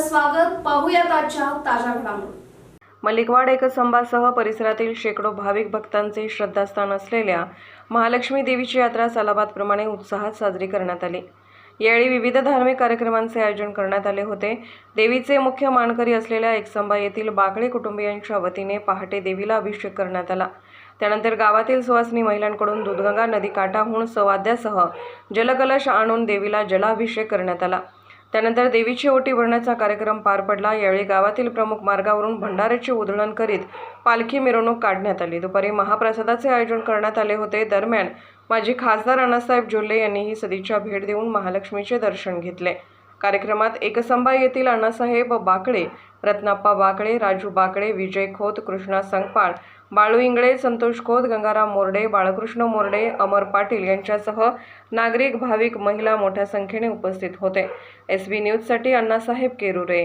स्वागत पाहूयात आजच्या ताज्या घडामोडी. मलिकवाड एकसंबासह परिसरातील शेकडो भाविक भक्तांचे श्रद्धास्थान असलेल्या महालक्ष्मी देवीची यात्रा सालाबादप्रमाणे उत्साहात साजरी करण्यात आली. यावेळी विविध धार्मिक कार्यक्रमांचे आयोजन करण्यात आले होते. देवीचे मुख्य मानकरी असलेल्या एकसंबा येथील बाकळे कुटुंबियांच्या वतीने पहाटे देवीला अभिषेक करण्यात आला. त्यानंतर गावातील सुवासिनी महिलांकडून दूधगंगा नदी काठाहून सवाद्यासह जलकलश आणून देवीला जलाभिषेक करण्यात आला. त्यानंतर देवीची ओटी भरण्याचा कार्यक्रम पार पडला. यावेळी गावातील प्रमुख मार्गावरून भंडाऱ्याचे उधळण करीत पालखी मिरवणूक काढण्यात आली. दुपारी महाप्रसादाचे आयोजन करण्यात आले होते. दरम्यान माजी खासदार अण्णासाहेब जोल्ले यांनीही सदिच्छा भेट देऊन महालक्ष्मीचे दर्शन घेतले. कार्यक्रमात एकसंबा येथील अण्णासाहेब बाकळे रत्नाप्पा बाकळे राजू बाकळे विजय खोत कृष्णा संगपाळ बाळू इंगळे संतोष खोत गंगाराम मोर्डे बाळकृष्ण मोर्डे अमर पाटील यांच्यासह नागरिक भाविक महिला मोठ्या संख्येने उपस्थित होते. एस बी न्यूजसाठी अण्णासाहेब केरुरे.